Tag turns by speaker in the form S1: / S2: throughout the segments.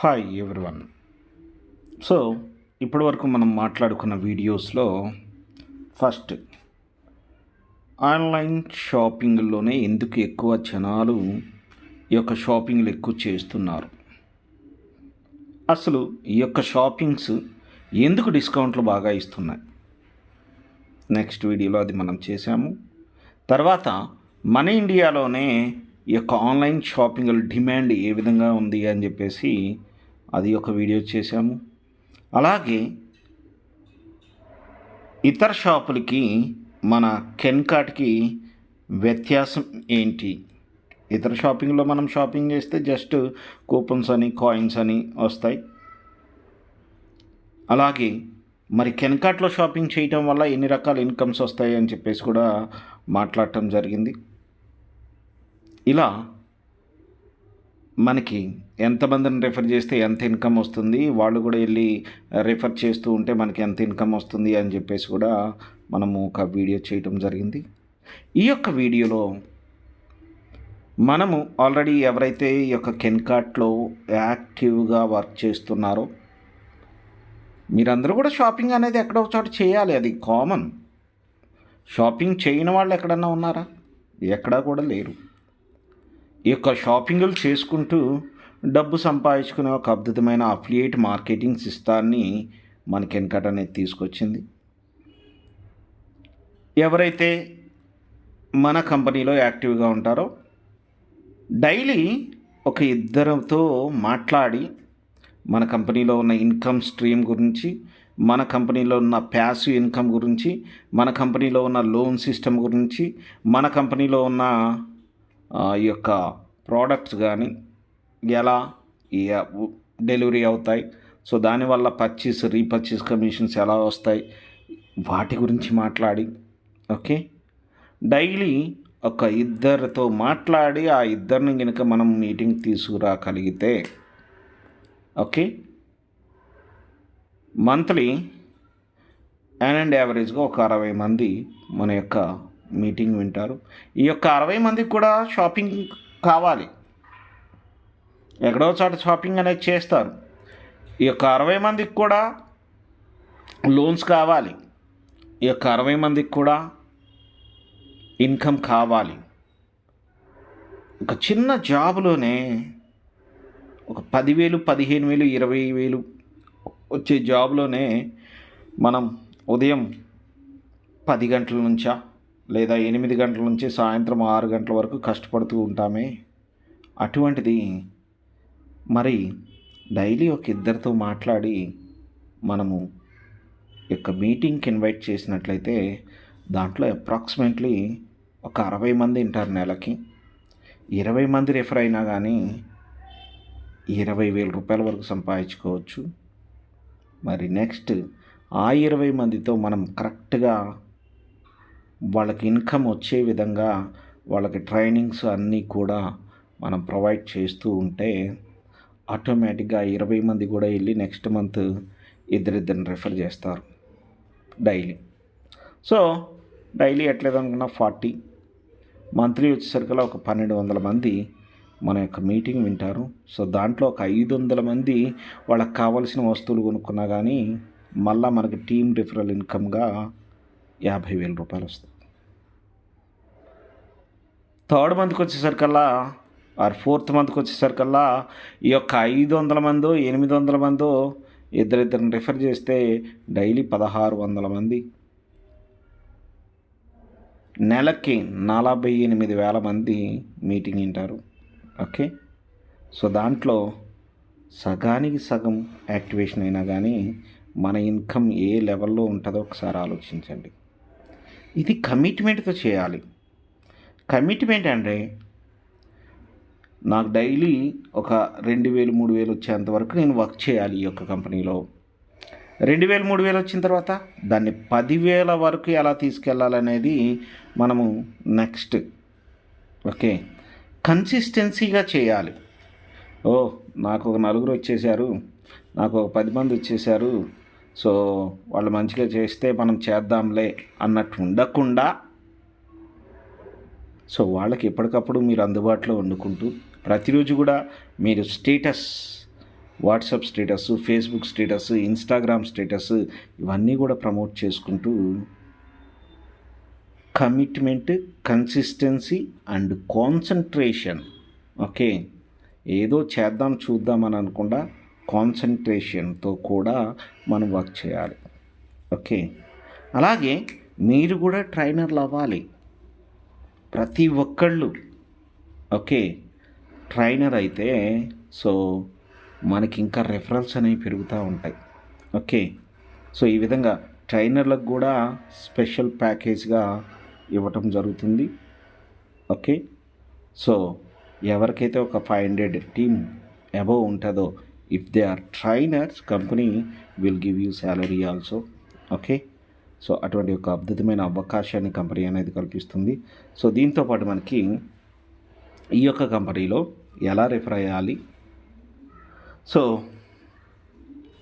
S1: Hi everyone. So ఇప్పటి వరకు మనం మాట్లాడుకున్న వీడియోస్లో ఫస్ట్ ఆన్లైన్ షాపింగ్లోనే ఎందుకు ఎక్కువ జనాలు ఈ యొక్క షాపింగ్లు ఎక్కువ చేస్తున్నారు? అసలు ఈ యొక్క షాపింగ్స్ ఎందుకు డిస్కౌంట్లు బాగా ఇస్తున్నాయి? నెక్స్ట్ వీడియోలో అది మనం చేసాము. తర్వాత మన ఇండియాలోనే ఈ యొక్క ఆన్లైన్ షాపింగ్ డిమాండ్ ఏ విధంగా ఉంది అని చెప్పేసి అది ఒక వీడియో చేశాము. అలాగే ఇతర షాపులకి మన కెన్కాట్కి వ్యత్యాసం ఏంటి? ఇతర షాపింగ్లో మనం షాపింగ్ చేస్తే జస్ట్ కూపన్స్ అని కాయిన్స్ అని వస్తాయి. అలాగే మరి కెన్కాట్లో షాపింగ్ చేయటం వల్ల ఎన్ని రకాల ఇన్కమ్స్ వస్తాయి అని చెప్పేసి కూడా మాట్లాడటం జరిగింది. ఇలా మనకి ఎంతమందిని రిఫర్ చేస్తే ఎంత ఇన్కమ్ వస్తుంది వాళ్ళు కూడా వెళ్ళి uh, రిఫర్ చేస్తూ ఉంటే మనకి ఎంత ఇన్కమ్ వస్తుంది అని చెప్పేసి కూడా మనము ఒక వీడియో చేయటం జరిగింది. ఈ యొక్క వీడియోలో మనము ఆల్రెడీ ఎవరైతే ఈ యొక్క కెన్కాట్లో యాక్టివ్గా వర్క్ చేస్తున్నారో మీరందరూ కూడా షాపింగ్ అనేది ఎక్కడో ఒక చోట చేయాలి అది కామన్ షాపింగ్ చేయని వాళ్ళు ఎక్కడన్నా ఉన్నారా? ఎక్కడా కూడా లేరు. ఈ యొక్క షాపింగ్లు చేసుకుంటూ డబ్బు సంపాదించుకునే ఒక అద్భుతమైన అఫిలియేట్ మార్కెటింగ్ సిస్టాన్ని మనకి వెనకట అనేది తీసుకొచ్చింది. ఎవరైతే మన కంపెనీలో యాక్టివ్గా ఉంటారో డైలీ ఒక ఇద్దరితో మాట్లాడి మన కంపెనీలో ఉన్న ఇన్కమ్ స్ట్రీమ్ గురించి మన కంపెనీలో ఉన్న ప్యాసివ్ ఇన్కమ్ గురించి మన కంపెనీలో ఉన్న లోన్ సిస్టమ్ గురించి మన కంపెనీలో ఉన్న ఈ యొక్క ప్రోడక్ట్స్ కానీ ఎలా డెలివరీ అవుతాయి. సో దానివల్ల పర్చేస్ రీపర్చేస్ కమిషన్స్ ఎలా వస్తాయి వాటి గురించి మాట్లాడి ఓకే? డైలీ ఒక ఇద్దరితో మాట్లాడి ఆ ఇద్దరిని కనుక మనం మీటింగ్ తీసుకురాగలిగితే ఓకే? మంత్లీ యాన్ అండ్ యావరేజ్గా ఒక అరవై మంది మన యొక్క మీటింగ్ వింటారు. ఈ యొక్క అరవై మందికి కూడా షాపింగ్ కావాలి. ఎక్కడో చోట షాపింగ్ అనేది చేస్తారు. ఈ యొక్క అరవై మందికి కూడా లోన్స్ కావాలి. ఈ యొక్క అరవై మందికి కూడా ఇన్కమ్ కావాలి. ఒక చిన్న జాబ్లోనే ఒక పదివేలు పదిహేను వేలు ఇరవై వేలు వచ్చే జాబ్లోనే మనం ఉదయం పది గంటల నుంచా లేదా ఎనిమిది గంటల నుంచి సాయంత్రం ఆరు గంటల వరకు కష్టపడుతూ ఉంటామే? అటువంటిది మరి డైలీ ఒక ఇద్దరితో మాట్లాడి మనము యొక్క మీటింగ్కి ఇన్వైట్ చేసినట్లయితే దాంట్లో అప్రాక్సిమేట్లీ ఒక అరవై మంది ఉంటారు నెలకి. ఇరవై మంది రెఫర్ అయినా కానీ ఇరవై వేల రూపాయల వరకు సంపాదించుకోవచ్చు. మరి నెక్స్ట్ ఆ ఇరవై మందితో మనం కరెక్ట్గా వాళ్ళకి ఇన్కమ్ వచ్చే విధంగా వాళ్ళకి ట్రైనింగ్స్ అన్నీ కూడా మనం ప్రొవైడ్ చేస్తూ ఉంటే ఆటోమేటిక్గా ఇరవై మంది కూడా వెళ్ళి నెక్స్ట్ మంత్ ఇద్దరిద్దరిని రెఫర్ చేస్తారు డైలీ. సో డైలీ ఎట్లేదనుకున్నా ఫార్టీ. మంత్లీ వచ్చేసరికల్లా ఒక పన్నెండు వందల మంది మన యొక్క మీటింగ్ వింటారు. సో దాంట్లో ఒక ఐదు వందల మంది వాళ్ళకి కావాల్సిన వస్తువులు కొనుక్కున్నా కానీ మళ్ళీ మనకి టీమ్ రిఫరల్ ఇన్కమ్గా యాభై వేల రూపాయలు వస్తుంది థర్డ్ మంత్కి వచ్చేసరికల్లా ఆర్ ఫోర్త్ మంత్కి వచ్చేసరికల్లా ఈ యొక్క ఐదు వందల మందో ఎనిమిది వందల మందో ఇద్దరిద్దరిని రిఫర్ చేస్తే డైలీ పదహారు వందల మంది. నెలకి నలభై ఎనిమిది వేల మంది మీటింగ్ వింటారు. ఓకే? సో దాంట్లో సగానికి సగం యాక్టివేషన్ అయినా కానీ మన ఇన్కమ్ ఏ లెవెల్లో ఉంటుందో ఒకసారి ఆలోచించండి. ఇది కమిట్మెంట్తో చేయాలి. కమిట్మెంట్ అంటే నాకు డైలీ ఒక రెండు వేలు మూడు వేలు వచ్చేంత వరకు నేను వర్క్ చేయాలి ఈ యొక్క కంపెనీలో. రెండు వేలు మూడు వేలు వచ్చిన తర్వాత దాన్ని పదివేల వరకు ఎలా తీసుకెళ్ళాలనేది మనము నెక్స్ట్. ఓకే? కన్సిస్టెన్సీగా చేయాలి. ఓ నాకు ఒక నలుగురు వచ్చేసారు. నాకు ఒక పది మంది వచ్చేసారు. సో వాళ్ళు మంచిగా చేస్తే మనం చేద్దాంలే అన్నట్టు ఉండకుండా సో వాళ్ళకి ఎప్పటికప్పుడు మీరు అందుబాటులో వండుకుంటూ ప్రతిరోజు కూడా మీరు status WhatsApp status Facebook status Instagram status ఇవన్నీ కూడా ప్రమోట్ చేసుకుంటూ commitment consistency and concentration. Okay. ఏదో చేద్దాం చూద్దాం అని అనుకుండా కాన్సన్ట్రేషన్తో కూడా మనం వర్క్ చేయాలి. ఓకే అలాగే మీరు కూడా ట్రైనర్లు అవ్వాలి. ప్రతి ఒక్కళ్ళు. ఓకే ట్రైనర్ అయితే సో మనకి ఇంకా రెఫరెన్స్ అనేవి పెరుగుతూ ఉంటాయి. ఓకే సో ఈ విధంగా ట్రైనర్లకు కూడా స్పెషల్ ప్యాకేజ్గా ఇవ్వటం జరుగుతుంది. ఓకే సో ఎవరికైతే ఒక ఫైవ్ హండ్రెడ్ టీమ్ అబవ్ ఉంటుందో if they are trainers company will give you salary also okay so అటువంటి ఒక అద్భుతమైన అవకాశాన్ని కంపెనీ అనేది కల్పిస్తుంది. సో దీంతో పాటు మనకి ఈ యొక్క కంపెనీలో ఎలా రిఫర్ అయ్యాలి? సో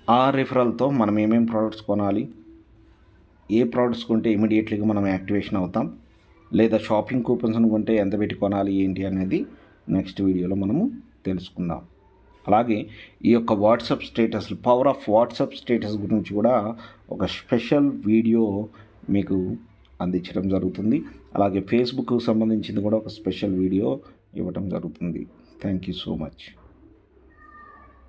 S1: ఆ రిఫరల్తో మనం ఏమేం ప్రోడక్ట్స్ కొనాలి? ఏ ప్రోడక్ట్స్ కొంటే ఇమీడియట్లీగా మనం యాక్టివేషన్ అవుతాం? లేదా షాపింగ్ కూపన్స్ కొంటే ఎంత పెట్టి కొనాలి? ఏంటి అనేది నెక్స్ట్ వీడియోలో మనము తెలుసుకుందాం. అలాగే ఈ యొక్క WhatsApp status power of WhatsApp status గురించి కూడా ఒక స్పెషల్ వీడియో మీకు అందించడం జరుగుతుంది. అలాగే ఫేస్బుక్కు సంబంధించింది కూడా ఒక స్పెషల్ వీడియో ఇవ్వడం జరుగుతుంది. Thank you so much